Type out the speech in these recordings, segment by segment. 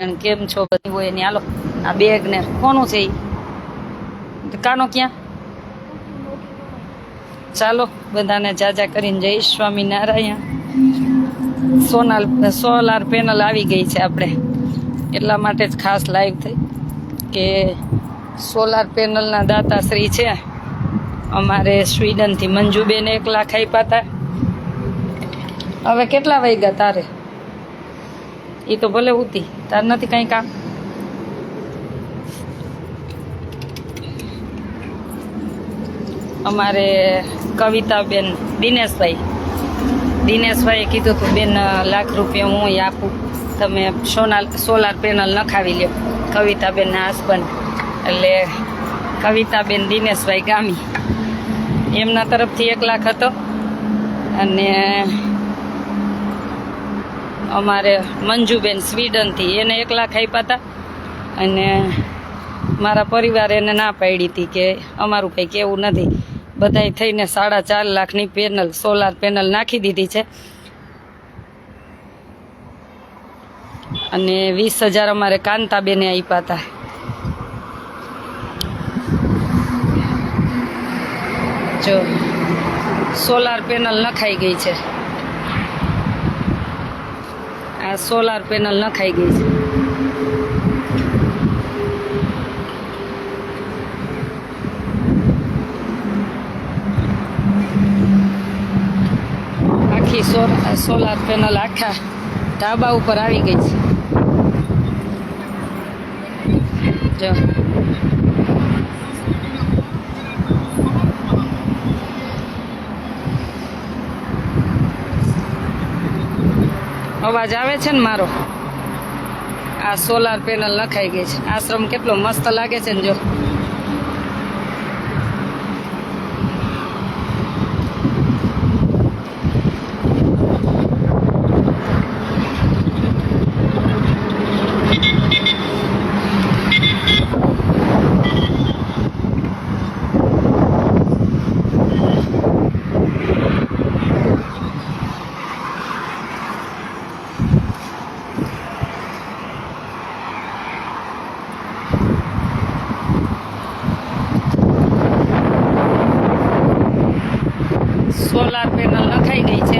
અને કેમ છો બધી હોય એની હાલો. આ બેગ ને કોનું છે? કાનો ક્યાં? ચાલો, બધાને જાજા કરીને જય સ્વામિનારાયણ. સોનાલ, સોલાર પેનલ આવી ગઈ છે આપણે. એટલા માટે જ ખાસ લાઈવ થઈ કે સોલાર પેનલના દાતાશ્રી છે. અમારે સ્વીડનથી મંજુબેન એક લાખ આપ્યા હતા હવે કેટલા વાગ્યા તારે? એ તો ભલે ઉતી, તાર નથી કઈ કામ. અમારે કવિતાબેન દિનેશભાઈ. દિનેશભાઈએ કીધું હતું, બેન, લાખ રૂપિયા હું આપું. તમે સોના સોલાર પેનલ નખાવી લ્યો. કવિતાબેનના હસબન્ડ એટલે કવિતાબેન દિનેશભાઈ ગામી. એમના તરફથી એક લાખ હતો. અને અમારે મંજુબેન સ્વીડનથી એને એક લાખ આપ્યા હતા અને મારા પરિવારે એને ના પાડી હતી કે અમારું કંઈ કેવું નથી. બધાય થઈને સાડા ચાર લાખની પેનલ, સોલાર પેનલ નાખી દીધી છે. અને વીસ હજાર અમારે કાંતાબેને આપ્યા હતા જો, સોલાર પેનલ નખાઈ ગઈ છે. આ સોલાર પેનલ નખાઈ ગઈ છે. આખી સોલાર પેનલ આખા ધાબા ઉપર આવી ગઈ છે. જો. અવાજ આવે છે ને મારો? આ સોલાર પેનલ નખાઈ ગઈ છે. આશ્રમ કેટલો મસ્ત લાગે છે ને જો સોલાર પેનલ નખાઈ ગઈ છે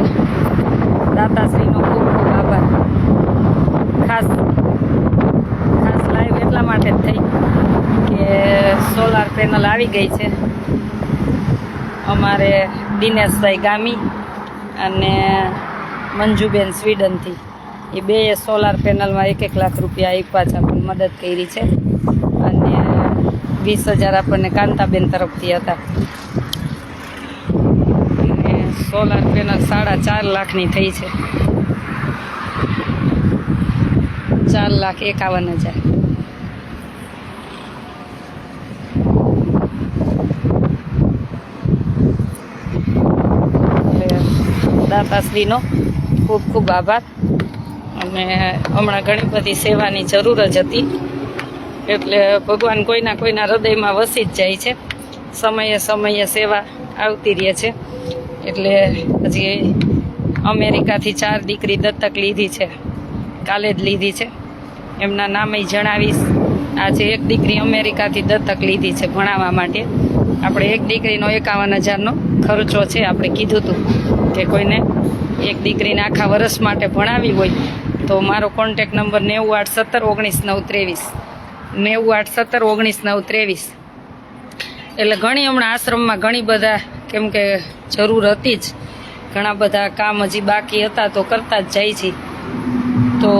દાતાશ્રીનો ખૂબ ખૂબ આભાર ખાસ ખાસ લાઈવ એટલા માટે જ થઈ કે સોલાર પેનલ આવી ગઈ છે. અમારે દિનેશભાઈ ગામી અને મંજુબેન સ્વીડનથી. એ બે સોલાર પેનલમાં એક એક લાખ રૂપિયા આપ્યા છે, આપણને મદદ કરી છે. અને વીસ હજાર આપણને કાંતાબેન તરફથી હતા. અને સોલાર પેનલ સાડા ચાર લાખની થઈ છે. ચાર લાખ એકાવન હજાર એટલે દાતાશ્રીનો ખૂબ ખૂબ આભાર. અને હમણાં ઘણી બધી સેવાની જરૂર જ હતી. એટલે ભગવાન કોઈના કોઈના હૃદયમાં વસી જ જાય છે. સમયે સમયે સેવા આવતી રહે છે. એટલે હજી અમેરિકાથી ચાર દીકરી દત્તક લીધી છે. કાલે જ લીધી છે. એમના નામે જણાવીશ. આજે એક દીકરી અમેરિકાથી દત્તક લીધી છે ભણાવવા માટે. આપણે એક દીકરીનો એકાવન હજારનો ખર્ચો છે, આપણે કીધું હતું કે કોઈને એક દીકરીને આખા વર્ષ માટે ભણાવી હોય તો મારો કોન્ટેક નંબર નેવું આઠ સત્તર ઓગણીસ નવ ત્રેવીસ. નેવું આઠ સત્તર ઓગણીસ નવ ત્રેવીસ. એટલે ઘણી હમણાં આશ્રમમાં ઘણી બધા કેમ કે જરૂર હતી જ. ઘણા બધા કામ હજી બાકી હતા તો કરતા જ જાય છે. તો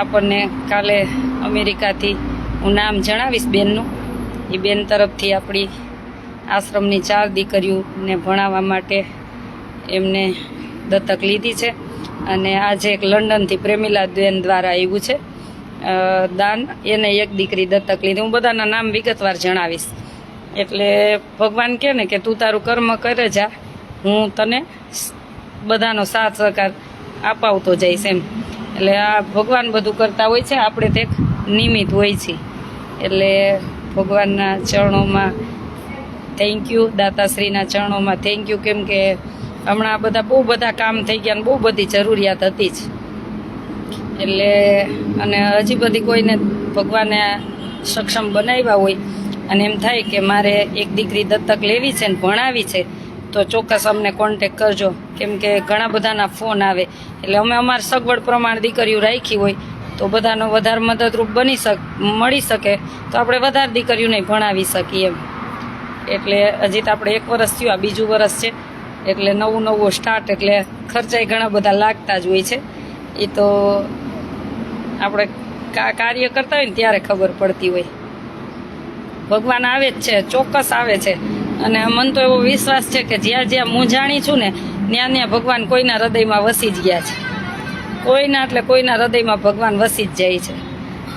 આપણને કાલે અમેરિકાથી હું નામ જણાવીશ બેનનું. એ બેન તરફથી આપણી આશ્રમની ચાર દીકરીઓને ભણાવવા માટે એમને દત્તક લીધી છે. અને આજે એક લંડનથી પ્રેમિલા બેન દ્વારા આવ્યું છે. દાન એને એક દીકરી દત્તક લીધી. હું બધાના નામ વિગતવાર જણાવીશ. એટલે ભગવાન કહે ને કે તું તારું કર્મ કરે જા. હું તને બધાનો સાથ સહકાર અપાવતો જઈશ એમ. એટલે આ ભગવાન બધું કરતા હોય છે, આપણે તે નિમિત્ત હોય છે. એટલે ભગવાનના ચરણોમાં થેન્ક યુ દાતાશ્રીના ચરણોમાં થેન્ક યુ કેમ કે હમણાં બધા બહુ બધા કામ થઈ ગયા ને બહુ બધી જરૂરિયાત હતી જ. એટલે અને હજી બધી કોઈને ભગવાને સક્ષમ બનાવ્યા હોય, અને એમ થાય કે મારે એક દીકરી દત્તક લેવી છે ને ભણાવી છે તો ચોક્કસ અમને કોન્ટેક કરજો. કેમ કે ઘણા બધાના ફોન આવે. એટલે અમે અમારી સગવડ પ્રમાણે દીકરીઓ રાખી હોય તો બધાનો વધારે મદદરૂપ બની શક, મળી શકે. તો આપણે વધારે દીકરીઓને ભણાવી શકીએ એમ. એટલે હજી તો આપણે એક વર્ષ થયું, આ બીજું વરસ છે. એટલે નવું નવું સ્ટાર્ટ એટલે ખર્ચાય ઘણા બધા લાગતા જ હોય છે. એ તો આપણે કાર્ય કરતા હોય ને ત્યારે ખબર પડતી હોય. ભગવાન આવે જ છે, ચોક્કસ આવે છે. અને મન તો એવો વિશ્વાસ છે કે જ્યાં જ્યાં હું જાણી છું ને, ત્યાં ત્યાં ભગવાન કોઈના હૃદયમાં વસી જ ગયા છે. કોઈના એટલે કોઈના હૃદયમાં ભગવાન વસી જ જાય છે.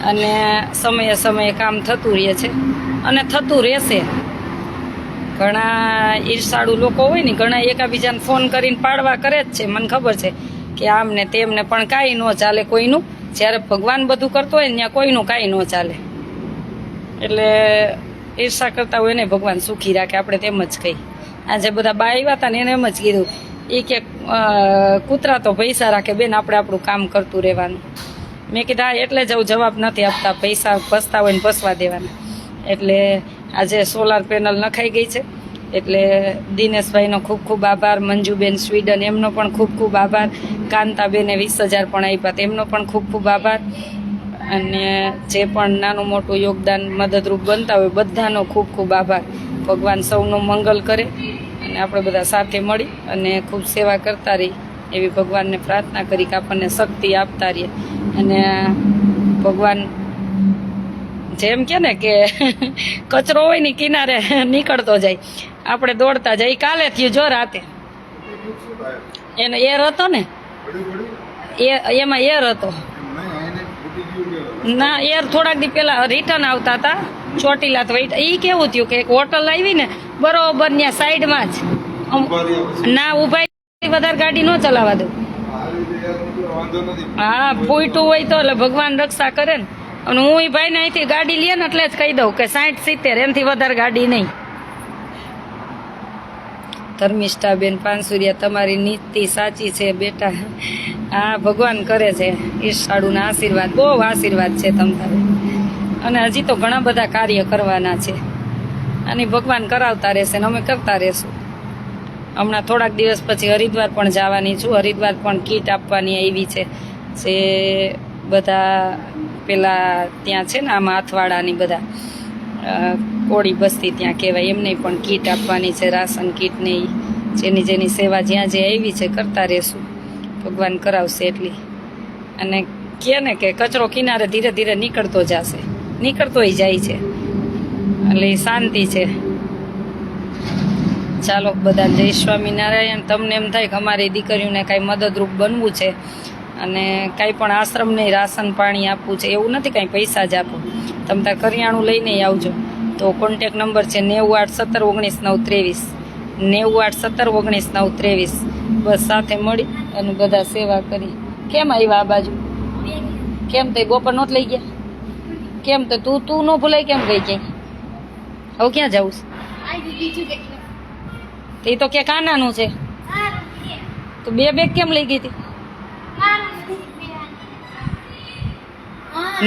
અને સમયે સમયે કામ થતું રહે છે. અને થતું રહેશે. ઘણા ઈર્ષાળુ લોકો હોય ને, ઘણા એકાબીજાને ફોન કરીને પાડવા કરે જ છે. મને ખબર છે કે આમ ને તેમ પણ કાંઈ ન ચાલે કોઈનું. જ્યારે ભગવાન બધું કરતો હોય ત્યાં કોઈનું કાંઈ ન ચાલે. એટલે ઈર્ષા કરતા હોય ને ભગવાન સુખી રાખે, આપણે તેમ જ કહી આજે બધા બા આવ્યા હતા ને એને એમ જ કીધું એ કે કૂતરા તો પૈસા રાખે બેન, આપણે આપણું કામ કરતું રહેવાનું. મેં કીધા એટલે જ હું જવાબ નથી આપતા, પૈસા પસતા હોય ને પસવા દેવાના. એટલે આજે સોલાર પેનલ નખાઈ ગઈ છે. એટલે દિનેશભાઈનો ખૂબ ખૂબ આભાર, મંજુબેન સ્વીડન, એમનો પણ ખૂબ ખૂબ આભાર. કાંતાબેને વીસ હજાર પણ આપ્યા, તેમનો પણ ખૂબ ખૂબ આભાર. અને જે પણ નાનું મોટું યોગદાન મદદરૂપ બનતા હોય બધાનો ખૂબ ખૂબ આભાર. ભગવાન સૌનું મંગલ કરે અને આપણે બધા સાથે મળી અને ખૂબ સેવા કરતા રહી એવી ભગવાનને પ્રાર્થના કરી કે આપણને શક્તિ આપતા રહીએ. અને ભગવાન જેમ કે ને કે કચરો હોય ને કિનારે નીકળતો જાય. આપણે દોડતા જાય કાલે થયું જો રાતે. એનો એર હતો ને? એ, એમાં એર હતો. ના યાર થોડાક દી પેલા રિટર્ન આવતા હતા ચોટીલા તો એ કેવું થયું કે એક હોટલ આવી ને બરોબર ત્યાં સાઈડમાં જ. ના ઊભા વધારે ગાડી ન ચલાવવા દઉં. હા ફૂટું હોય તો એટલે ભગવાન રક્ષા કરે ને. અને હું ભાઈને અહીંથી ગાડી લે ને એટલે જ કહી દઉં કે સાઠ સિત્તેર એનાથી વધારે ગાડી નહીં. ધર્મિષ્ઠાબેન પાનસુરિયા, તમારી નીતિ સાચી છે બેટા. આ ભગવાન કરે છે. ઈર્ષાળુના આશીર્વાદ, બહુ આશીર્વાદ છે તમારે અને હજી તો ઘણા બધા કાર્ય કરવાના છે. અને ભગવાન કરાવતા રહેશે ને અમે કરતા રહેશું. હમણાં થોડાક દિવસ પછી હરિદ્વાર પણ જવાની છું. હરિદ્વાર પણ કીટ આપવાની આવી છે. જે બધા પેલા ત્યાં છે ને આમાં અથવાડાની બધા કોળી બસ્તી ત્યાં કહેવાય. એમને પણ કીટ આપવાની છે, રાશન કીટ ને જેની જેની સેવા જ્યાં જે આવી છે, કરતા રહેશું. ભગવાન કરાવશે એટલી. અને કહે ને કે કચરો કિનારે ધીરે ધીરે નીકળતો જશે. નીકળતોય જાય છે. એટલે શાંતિ છે. ચાલો બધા જય સ્વામિનારાયણ. તમને એમ થાય કે અમારી દીકરીઓને કાંઈ મદદરૂપ બનવું છે. અને કાંઈ પણ આશ્રમને રાશન પાણી આપવું છે. એવું નથી કાંઈ પૈસા જ આપો. તમે ત્યાં કરિયાણું લઈને આવજો. તો કોન્ટેક નંબર છે નેવું આઠ સત્તર ઓગણીસ નવ ત્રેવીસ. નેવું આઠ સત્તર ઓગણીસ નવ ત્રેવીસ. બસ સાથે મળી અને બધા સેવા કરી. કેમ આવ્યા આ બાજુ? કેમ તે બપોર નહોત લઈ ગયા? કેમ તો તું તું ન ભૂલાય કેમ ગઈ ક્યાંય? હવે ક્યાં જવું છે? તો તો કે કાનાનું છે. તો બે બેગ કેમ લઈ ગઈ હતી?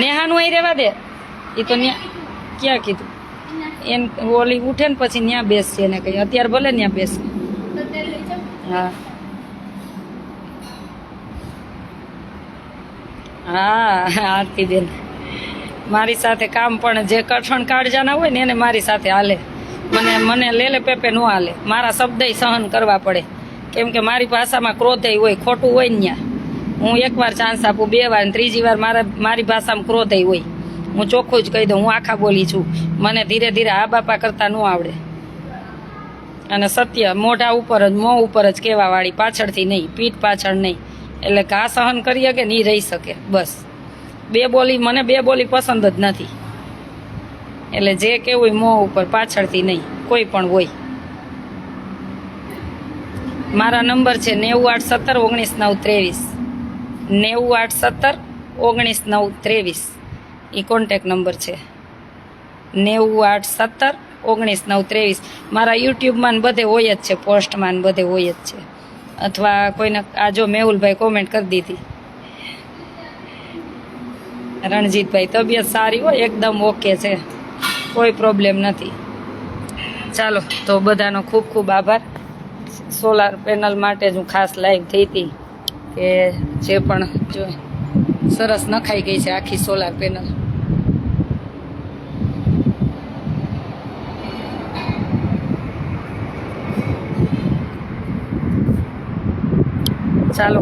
નેહાનું અહીં રહેવા દે. એ તો ક્યાં કીધું? એન ઓલી ઉઠે ને પછી ત્યાં બેસશે એને કઈ અત્યારે ભલે ત્યાં બેસે. હા. હા આરતીબેન મારી સાથે કામ પણ જે કઠણ કાળજાના હોય ને એને મારી સાથે હાલે. મને મને લેલે પેપે ન હાલે. મારા શબ્દય સહન કરવા પડે. કેમ કે મારી ભાષામાં ક્રોધય હોય, ખોટું હોય ને ન્યા. હું એકવાર ચાન્સ આપું, બે વાર ત્રીજી વાર મારા, મારી ભાષામાં ક્રોધય હોય. હું ચોખ્ખું જ કહી દઉં, હું આખા બોલી છું. મને ધીરે ધીરે આ બાપા કરતા ન આવડે. અને સત્ય, મોઢા ઉપર જ, મોં ઉપર જ કહેવા વાળી પાછળથી નહીં, પીઠ પાછળ નહીં. એટલે ઘા સહન કરી શકે ને ઈ રહી શકે, બસ. બે બોલી, મને બે બોલી પસંદ જ નથી. એટલે જે કેવું હોય મોં ઉપર પાછળથી નહીં, કોઈ પણ હોય. મારા નંબર છે નેવું આઠ સત્તર ઓગણીસ નવ ત્રેવીસ. નેવું આઠ સત્તર ઓગણીસ નવ ત્રેવીસ. એ કોન્ટેક નંબર છે. નેવું આઠ સત્તર, ઓગણીસ નવ ત્રેવીસ. મારા યુટ્યુબમાં બધે હોય જ છે, પોસ્ટમાં બધે હોય જ છે. અથવા કોઈને, આ જો મેહુલભાઈ કોમેન્ટ કરી દીધી. રણજીતભાઈ, તબિયત સારી હોય, એકદમ ઓકે છે. કોઈ પ્રોબ્લેમ નથી. ચાલો, તો બધાનો ખૂબ ખૂબ આભાર. સોલાર પેનલ માટે જ હું ખાસ લાઈવ થઈ હતી કે જે પણ જો સરસ નખાઈ ગઈ છે આખી સોલાર પેનલ. ચાલો.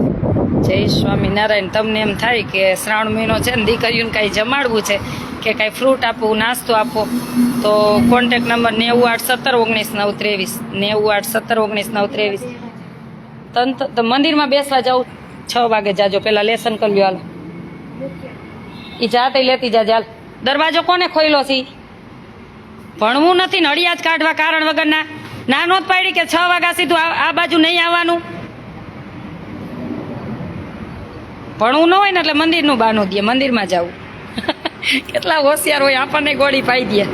જય સ્વામિનારાયણ. તમને એમ થાય કે શ્રાવણ મહિનો છે ને, દીકરીઓને કાંઈ જમાડવું છે કે કાંઈ ફ્રૂટ આપવું નાસ્તો આપો, તો કોન્ટેક નંબર નેવું આઠ સત્તર ઓગણીસ નવ ત્રેવીસ. નેવું આઠ સત્તર ઓગણીસ નવ ત્રેવીસ. તંત તો મંદિરમાં બેસવા જાઉં છ વાગે જાજો. પેલા લેસન કરી લ્યો હાલ. એ જાતે લેતી જાજે. હાલ. દરવાજો કોને ખોઈલો છે? ભણવું નથી નડિયાદ કાઢવા કારણ વગરના. ના નોંધ પાડી કે છ વાગ્યા સીધું આ બાજુ નહીં આવવાનું? ભણવું ન હોય ને એટલે મંદિરનું બાનું દે, મંદિરમાં જવું કેટલા હોશિયાર હોય, આપણને ગોળી પાઈ દે.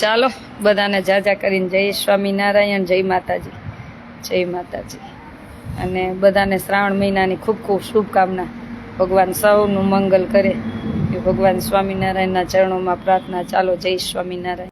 ચાલો, બધાને જાજા કરીને જય સ્વામિનારાયણ, જય માતાજી જય માતાજી. અને બધાને શ્રાવણ મહિનાની ખૂબ ખૂબ શુભકામના. ભગવાન સૌનું મંગલ કરે. ભગવાન સ્વામિનારાયણના ચરણોમાં પ્રાર્થના. ચાલો, જય સ્વામિનારાયણ.